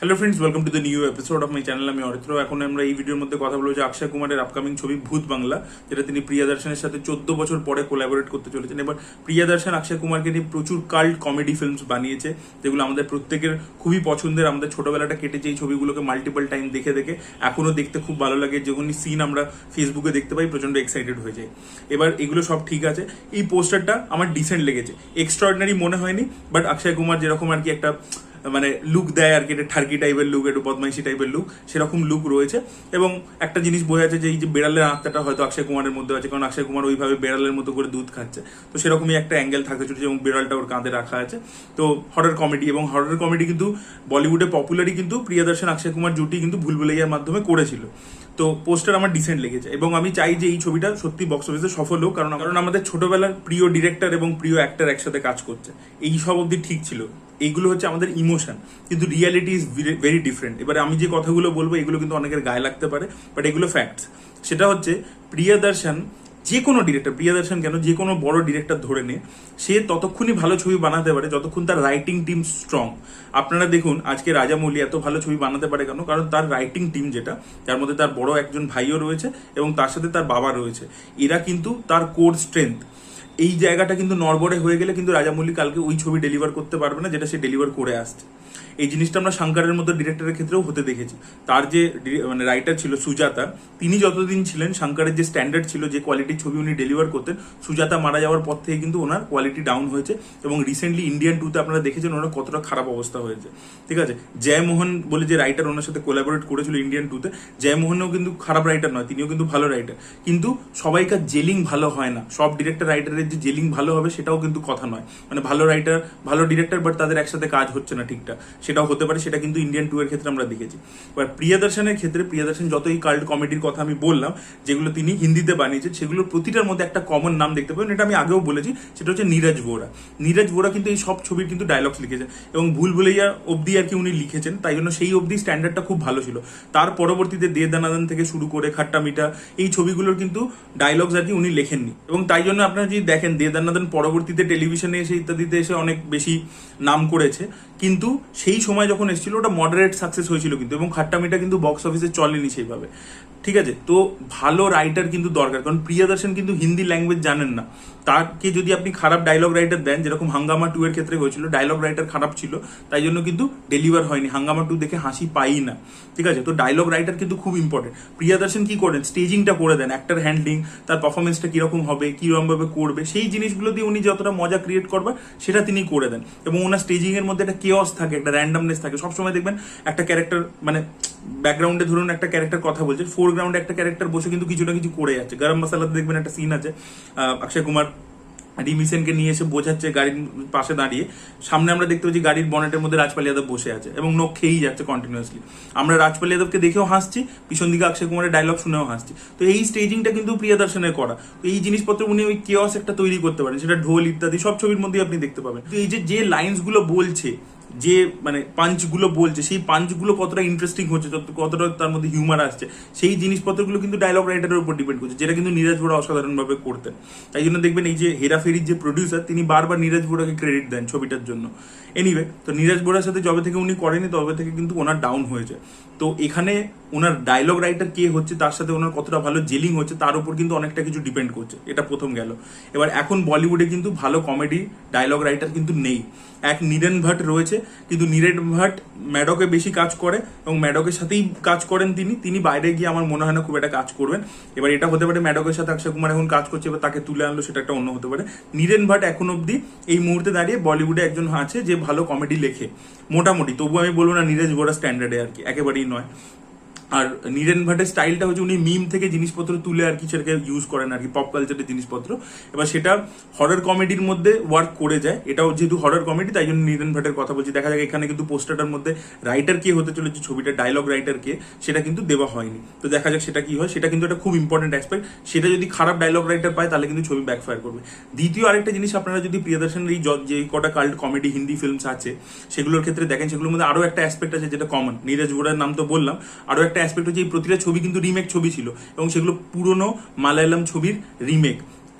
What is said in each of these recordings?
Hello friends welcome to the new episode of my channel আমি অরিত্র। এখন আমরা এই ভিডিওর মধ্যে কথা বলব যে অক্ষয় কুমারের আপকামিং ছবি ভূত বাংলা, যেটা তিনি প্রিয়া দর্শনের সাথে চোদ্দ বছর পরে কোলাবোরেট করতে চলেছেন। এবার প্রিয়া দর্শন অক্ষয় কুমারকে নিয়ে প্রচুর কাল্ট কমেডি ফিল্মস বানিয়েছে, যেগুলো আমাদের প্রত্যেকের খুবই পছন্দের। আমাদের ছোটবেলাটা কেটেছে এই ছবিগুলোকে মাল্টিপল টাইম দেখে দেখে। এখনও দেখতে খুব ভালো লাগে। যখনই সিন আমরা ফেসবুকে দেখতে পাই প্রচণ্ড এক্সাইটেড হয়ে যায় এবার এগুলো সব ঠিক আছে। এই পোস্টারটা আমার ডিসেন্ট লেগেছে। এক্সট্রাঅর্ডিনারি মনে হয়নি বাট অক্ষয় কুমার যেরকম আর কি একটা মানে লুক দেয় আর কি, এটা ঠার্কি টাইপের লুক একটু বদমাইশি টাইপের লুক সেরকম লুক রয়েছে। এবং একটা জিনিস বোঝা যাচ্ছে যে এই যে বেড়ালের আত্মাটা হয়তো অক্ষয় কুমারের মধ্যে আছে, কারণ অক্ষয় কুমার ওইভাবে বেড়ালের মতো করে দুধ খাচ্ছে। তো সেরকমই একটা অ্যাঙ্গেল থাকতে চলেছে এবং বেড়ালটা ওর কাঁধে রাখা আছে। তো হরর কমেডি এবং হরর কমেডি কিন্তু বলিউডে পপুলারই কিন্তু প্রিয়দর্শন অক্ষয় কুমার জুটি কিন্তু ভুলভুলাইয়ার মাধ্যমে করেছিল। তো পোস্টার আমার ডিসেন্ট লেগেছে এবং আমি চাই যে এই ছবিটা সত্যি বক্স অফিসে সফল হোক, কারণ কারণ আমাদের ছোটবেলার প্রিয় ডিরেক্টর এবং প্রিয় অ্যাক্টর একসাথে কাজ করছে। এই সব অবধি ঠিক ছিল। এইগুলো হচ্ছে আমাদের ইমোশন কিন্তু রিয়ালিটি ইজ ভেরি ডিফারেন্ট এবারে আমি যে কথাগুলো বলব, এগুলো কিন্তু অনেকের গায়ে লাগতে পারে বাট এগুলো ফ্যাক্টস সেটা হচ্ছে প্রিয়দর্শন যে কোনো ডিরেক্টর প্রিয়দর্শন কেন? যে কোনো বড় ডিরেক্টর ধরে নে, সে ততক্ষণই ভালো ছবি বানাতে পারে, যতক্ষণ তার রাইটিং টিম স্ট্রং আপনারা দেখুন, আজকে রাজামৌলি এত ভালো ছবি বানাতে পারে কেন? কারণ তার রাইটিং টিম যেটা, যার মধ্যে তার বড় একজন ভাইও রয়েছে এবং তার সাথে তার বাবা রয়েছে। এরা কিন্তু তার কোর স্ট্রেংথ এই জায়গাটা কিন্তু নড়বড়ে হয়ে গেলে কিন্তু রাজামৌলি কালকে ওই ছবি ডেলিভার করতে পারবে না, যেটা সে ডেলিভার করে আসছে। এই জিনিসটা আমরা শঙ্করের মতো ডিরেক্টরের ক্ষেত্রেও হতে দেখেছি। তার যে মানে রাইটার ছিল সুজাতা, তিনি যতদিন ছিলেন, শঙ্করের যে স্ট্যান্ডার্ড ছিল যে কোয়ালিটির ছবি উনি ডেলিভার করতেন, সুজাতা মারা যাওয়ার পর থেকে কিন্তু ওনার কোয়ালিটি ডাউন হয়েছে এবং রিসেন্টলি ইন্ডিয়ান টুতে আপনারা দেখেছেন ওনার কতটা খারাপ অবস্থা হয়েছে। ঠিক আছে? জয়মোহন বলে যে রাইটার ওনার সাথে কোলাবোরেট করেছিল ইন্ডিয়ান টুতে জয়মোহনও কিন্তু খারাপ রাইটার নয়, তিনিও কিন্তু ভালো রাইটার কিন্তু সবাইকার জেলিং ভালো হয় না। সব ডিরেক্টর রাইটারের যে জেলিং ভালো হবে সেটাও কিন্তু কথা নয়। মানে ভালো রাইটার ভালো ডিরেক্টর বাট তাদের একসাথে কাজ হচ্ছে না ঠিকঠাক। সেটাও হতে পারে, সেটা কিন্তু ইন্ডিয়ান টু এর ক্ষেত্রে আমরা দেখেছি। এবার প্রিয়দর্শনের ক্ষেত্রে প্রিয়দর্শন যতই কাল্ট কমেডির কথা আমি বললাম, যেগুলো তিনি হিন্দিতে বানিয়েছেন, সেগুলোর প্রতিটার মধ্যে একটা কমন নাম দেখতে পাবেন। এটা আমি আগেও বলেছি, সেটা হচ্ছে নীরজ ভোরা নীরজ ভোরা কিন্তু এই সব ছবির কিন্তু ডায়লগস লিখেছেন এবং ভুল ভুলাইয়া অবধি আর কি উনি লিখেছেন, তাই জন্য সেই অবধি স্ট্যান্ডার্ডটা খুব ভালো ছিল। তার পরবর্তীতে দে দানাদান থেকে শুরু করে খাট্টা মিটা, এই ছবিগুলোর কিন্তু ডায়লগস আর কি উনি লেখেননি। এবং তাই জন্য আপনারা যদি দেখেন, দে দানাদান পরবর্তীতে টেলিভিশনে এসে ইত্যাদিতে এসে অনেক বেশি নাম করেছে কিন্তু সেই সময় যখন এসেছিল, ওটা মডারেট সাকসেস হয়েছিল কিন্তু এবং খাট্টা মিটা কিন্তু বক্স অফিসে চলেনি সেইভাবে। ঠিক আছে? তো ভালো রাইটার কিন্তু দরকার, কারণ প্রিয়দর্শন কিন্তু হিন্দি ল্যাঙ্গুয়েজ জানেন না। তাকে যদি আপনি খারাপ ডায়লগ রাইটার দেন, যেরকম হাঙ্গামা টু এর ক্ষেত্রে হয়েছিল ডায়লগ রাইটার খারাপ ছিল, তাই জন্য কিন্তু ডেলিভার হয়নি। হাঙ্গামা টু দেখে হাসি পাই না, ঠিক আছে? তো ডায়লগ রাইটার কিন্তু খুব ইম্পর্টেন্ট প্রিয়দর্শন কি করেন? স্টেজিংটা করে দেন অ্যাক্টার হ্যান্ডলিং তার পারফরমেন্সটা কীরকম হবে কীরকম ভাবে করবে, সেই জিনিসগুলো দিয়ে উনি যতটা মজা ক্রিয়েট করবে, সেটা তিনি করে দেন। এবং ওনার স্টেজিং এর মধ্যে একটা কেওয়াস থাকে, একটা র্যান্ডামনেস থাকে। সবসময় দেখবেন একটা ক্যারেক্টার মানে ব্যাকগ্রাউন্ডে ধরুন একটা ক্যারেক্টার কথা বলছে ফোরগ্রাউন্ডে একটা ক্যারেক্টার বসে কিন্তু কিছু না কিছু করে যাচ্ছে গরম মশলাতে দেখবেন একটা সিন আছে অক্ষয় কুমার রিমিসেনকে নিয়ে এসে বোঝাচ্ছে গাড়ির পাশে দাঁড়িয়ে। সামনে আমরা দেখতে পাচ্ছি গাড়ির বনেটের মধ্যে রাজপাল যাদব বসে আছে এবং নখ খেয়েই যাচ্ছে কন্টিনিউয়াসলি আমরা রাজপাল যাদবকে দেখেও হাসছি, পিছন দিকে অক্ষয় কুমারের ডায়লগ শুনেও হাসছি। তো এই স্টেজিংটা কিন্তু প্রিয়দর্শনের করা। তো এই জিনিসপত্র উনি ওই কেওয়াস একটা তৈরি করতে পারেন, সেটা ঢোল ইত্যাদি সব ছবির মধ্যেই আপনি দেখতে পাবেন। তো এই যে যে লাইন্সগুলো বলছে যে মানে পাঞ্চগুলো বলছে, সেই পাঞ্চগুলো কতটা ইন্টারেস্টিং হচ্ছে কতটা তার মধ্যে হিউমার আসছে, সেই জিনিসপত্রগুলো কিন্তু ডায়লগ রাইটারের উপর ডিপেন্ড করছে, যেটা কিন্তু নীরজ বোরা অসাধারণভাবে করতেন। তাই জন্য দেখবেন এই যে হেরাফেরির যে প্রডিউসার তিনি বারবার নীরাজ বোরাকে ক্রেডিট দেন ছবিটার জন্য। এনিওয়ে তো নীরাজ বোরার সাথে যবে থেকে উনি করেনি তবে থেকে কিন্তু ওনার ডাউন হয়েছে। তো এখানে ওনার ডায়লগ রাইটার কে হচ্ছে, তার সাথে ওনার কতটা ভালো জেলিং হচ্ছে, তার উপর কিন্তু অনেকটা কিছু ডিপেন্ড করছে। এটা প্রথম গেল। এবার এখন বলিউডে কিন্তু ভালো কমেডি ডায়লগ রাইটার কিন্তু নেই। এক নীরেন ভাট রয়েছে, কিন্তু নীরেন ভাট ম্যাডকে বেশি কাজ করে এবং ম্যাডকের সাথেই কাজ করেন তিনি। তিনি বাইরে গিয়ে আমার মনে হয় না খুব একটা কাজ করবেন। এবার এটা হতে পারে ম্যাডকের সাথে অক্ষয় কুমার এখন কাজ করছে, এবার তাকে তুলে আনলো, সেটা একটা অন্য হতে পারে। নীরেন ভাট এখন অবধি এই মুহূর্তে দাঁড়িয়ে বলিউডে একজন আছে যে ভালো কমেডি লেখে। মোটামুটি তবু আমি বলব না নীরজ বোরা স্ট্যান্ডার্ডে আর কি, একেবারেই নয়। আর নীরেন ভাটের স্টাইলটা হচ্ছে উনি মিম থেকে জিনিসপত্র তুলে আর কি সেটাকে ইউজ করেন আর কি পপ কালচারের জিনিসপত্র। এবার সেটা হরর কমেডির মধ্যে ওয়ার্ক করে যায়। এটাও যেহেতু হরর কমেডি তাই জন্য নীরেন ভাটের কথা বলছি। দেখা যাক এখানে কিন্তু পোস্টারটার মধ্যে রাইটার কে হতে চলেছে, ছবিটা ডায়লগ রাইটার কে, সেটা কিন্তু দেওয়া হয়নি। তো দেখা যাক সেটা কি হয়। সেটা কিন্তু একটা খুব ইম্পর্টেন্ট অ্যাসপেক্ট সেটা যদি খারাপ ডায়লগ রাইটার পায়, তাহলে কিন্তু ছবি ব্যাকফায়ার করবে। দ্বিতীয় আরেকটা জিনিস আপনারা যদি প্রিয়দর্শনের এই য- কটা কাল্ট কমেডি হিন্দি ফিল্মস আছে, সেগুলোর ক্ষেত্রে দেখেন, সেগুলোর মধ্যে আরও একটা অ্যাসপেক্ট আছে যেটা কমন নীরজ বোরার নাম তো বললাম। আরও একটা অ্যাসপেক্ট হচ্ছে এই প্রতিটা ছবি কিন্তু রিমেক ছবি ছিল এবং সেগুলো পুরনো মালায়ালাম ছবির রিমেক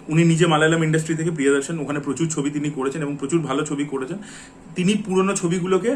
উনি নিজে মালায়ালাম ইন্ডাস্ট্রি থেকে প্রিয়দর্শন, ওখানে প্রচুর ছবি তিনি করেছেন এবং প্রচুর ভালো ছবি করেছেন। তিনি পুরনো ছবিগুলোকে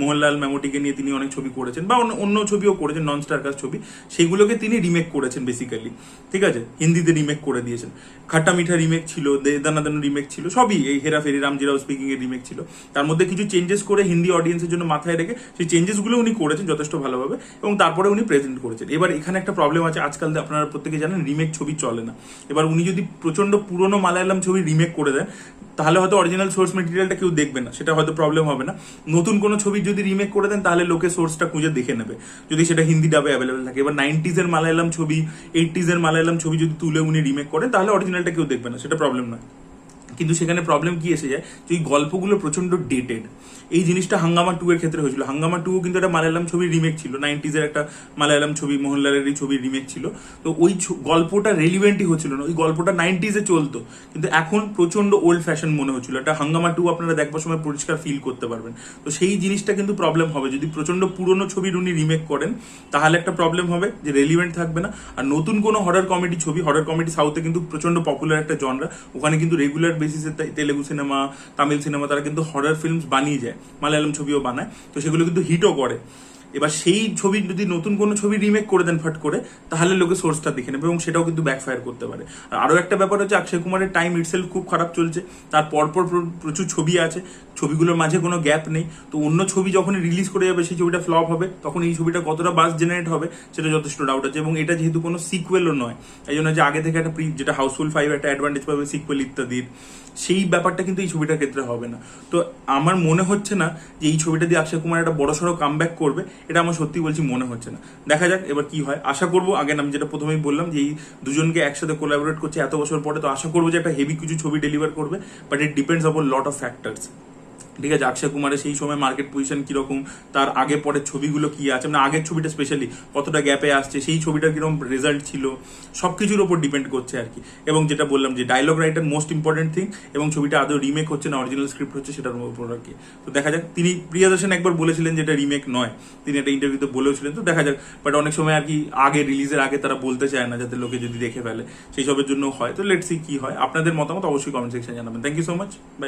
মোহনলাল মেমোটিকে নিয়ে তিনি অনেক ছবি করেছেন, বা অন্য অন্য ছবিও করেছেন নন স্টার কাস্ট ছবি, সেগুলোকে তিনি রিমেক করেছেন বেসিক্যালি ঠিক আছে? হিন্দিতে রিমেক করে দিয়েছেন। খাট্টা মিঠা রিমেক ছিল দে দানা রিমেক ছিল, সবই, এই হেরা ফেরি রামজিরাও স্পিকিং এর রিমেক ছিল। তার মধ্যে কিছু চেঞ্জেস করে হিন্দি অডিয়েন্সের জন্য মাথায় রেখে সেই চেঞ্জেসগুলো উনি করেছেন যথেষ্ট ভালোভাবে, এবং তারপরে উনি প্রেজেন্ট করেছেন। এবার এখানে একটা প্রবলেম আছে, আজকাল আপনারা প্রত্যেকে জানেন রিমেক ছবি চলে না। এবার উনি যদি প্রচণ্ড পুরনো মালায়ালাম ছবি রিমেক করে দেন, তাহলে হয়তো অরিজিনাল সোর্স মেটেরিয়ালটা কেউ দেখবে না, সেটা হয়তো প্রবলেম হবে না। নতুন কোনো ছবি যদি রিমেক করে দেন, তাহলে লোকে সোর্সটা খুঁজে দেখে নেবে। যদি সেটা হিন্দি ডাবে অ্যাভেলেবেল থাকে। এবার নাইনটিজের মালায়ালাম ছবি এইটিজের মালায়ালাম ছবি যদি তুলে উনি রিমেক করেন, তাহলে অরিজিনালটা কেউ দেখবে না। সেটা প্রবলেম নয়। কিন্তু সেখানে প্রবলেম কি এসে যায়? যে ওই গল্পগুলো প্রচণ্ড ডেটেড এই জিনিসটা হাঙ্গামা টু এর ক্ষেত্রে হয়েছিল। হাঙ্গামা টু কিন্তু একটা মালায়ালাম ছবির রিমেক ছিল। নাইনটিজের একটা মালায়ালাম ছবি মোহনলালেরই ছবির রিমেক ছিল। তো ওই গল্পটা রেলিভেন্টই হচ্ছিল না। ওই গল্পটা নাইনটিজে চলতো। কিন্তু এখন প্রচণ্ড ওল্ড ফ্যাশন মনে হচ্ছিল। একটা হাঙ্গামা টু আপনারা দেখবার সময় পরিষ্কার ফিল করতে পারবেন। তো সেই জিনিসটা কিন্তু প্রবলেম হবে। যদি প্রচণ্ড পুরনো ছবির উনি রিমেক করেন, তাহলে একটা প্রবলেম হবে যে রেলিভেন্ট থাকবে না। আর নতুন কোনো হরার কমেডি ছবি হরার কমেডি সাউথে কিন্তু প্রচণ্ড পপুলার একটা জনরা ওখানে কিন্তু রেগুলার বেসিসে তেলেগু সিনেমা, তামিল সিনেমা, তারা কিন্তু হরার ফিল্মস বানিয়ে যায়, মালায়ালাম ছবিও বানায়। তো সেগুলো কিন্তু হিটও করে। এবার সেই ছবি যদি নতুন কোনো ছবি রিমেক করে দেন ফাট করে, তাহলে লোকে সোর্সটা দেখে নেবে এবং সেটাও কিন্তু ব্যাকফায়ার করতে পারে। আর আরও একটা ব্যাপার হচ্ছে, অক্ষয় কুমারের টাইম ইটসেলফ খুব খারাপ চলছে। তার পরপর প্রচুর ছবি আছে। ছবিগুলোর মাঝে কোনো গ্যাপ নেই। তো অন্য ছবি যখন রিলিজ করে যাবে, সেই ছবিটা ফ্লপ হবে, তখন এই ছবিটা কতটা বাস জেনারেট হবে, সেটা যথেষ্ট ডাউট আছে এবং এটা যেহেতু কোনো সিকুয়েলও নয় এই জন্য যে আগে থেকে একটা প্রি যেটা হাউসফুল ফাইভ একটা অ্যাডভান্টেজ পাবে সিকুয়েল ইত্যাদির, সেই ব্যাপারটা কিন্তু এই ছবিটার ক্ষেত্রে হবে না। তো আমার মনে হচ্ছে না যে এই ছবিটা দিয়ে অক্ষয় কুমার একটা বড় সড়ো কাম করবে, এটা আমার সত্যি বলছি মনে হচ্ছে না। দেখা যাক এবার কি হয়। আশা করব, আগে আমি যেটা প্রথমেই বললাম যে এই দুজনকে একসাথে কোলাবোরেট করছে এত বছর পরে, তো আশা করব যে একটা হেভি কিছু ছবি ডেলিভার করবে but it depends upon lot of factors ঠিক আছে অক্ষয় কুমারের সেই সময় মার্কেট পজিশন কীরকম, তার আগে পরের ছবিগুলো কি আছে মানে আগের ছবিটা স্পেশালি কতটা গ্যাপে আসছে, সেই ছবিটার কীরকম রেজাল্ট ছিল সব কিছুর ওপর ডিপেন্ড করছে আর কি। এবং যেটা বললাম যে dialogue writer most important thing এবং ছবিটা আদৌ রিমেক হচ্ছে না অরিজিনাল স্ক্রিপ্ট হচ্ছে, সেটার উপর আর কি। তো দেখা যাক, তিনি প্রিয়াদর্শন একবার বলেছিলেন যে এটা রিমেক নয়, তিনি একটা ইন্টারভিউতে বলেওছিলেন, তো দেখা যাক। বাট অনেক সময় আর কি আগে রিলিজের আগে তারা বলতে চায় না, যাতে লোকে যদি দেখে ফেলে, সেই সবের জন্য হয়। তো লেটসি কি হয়, আপনাদের মতামত অবশ্যই কমেন্ট সেকশন জানাবেন। Thank you so much bye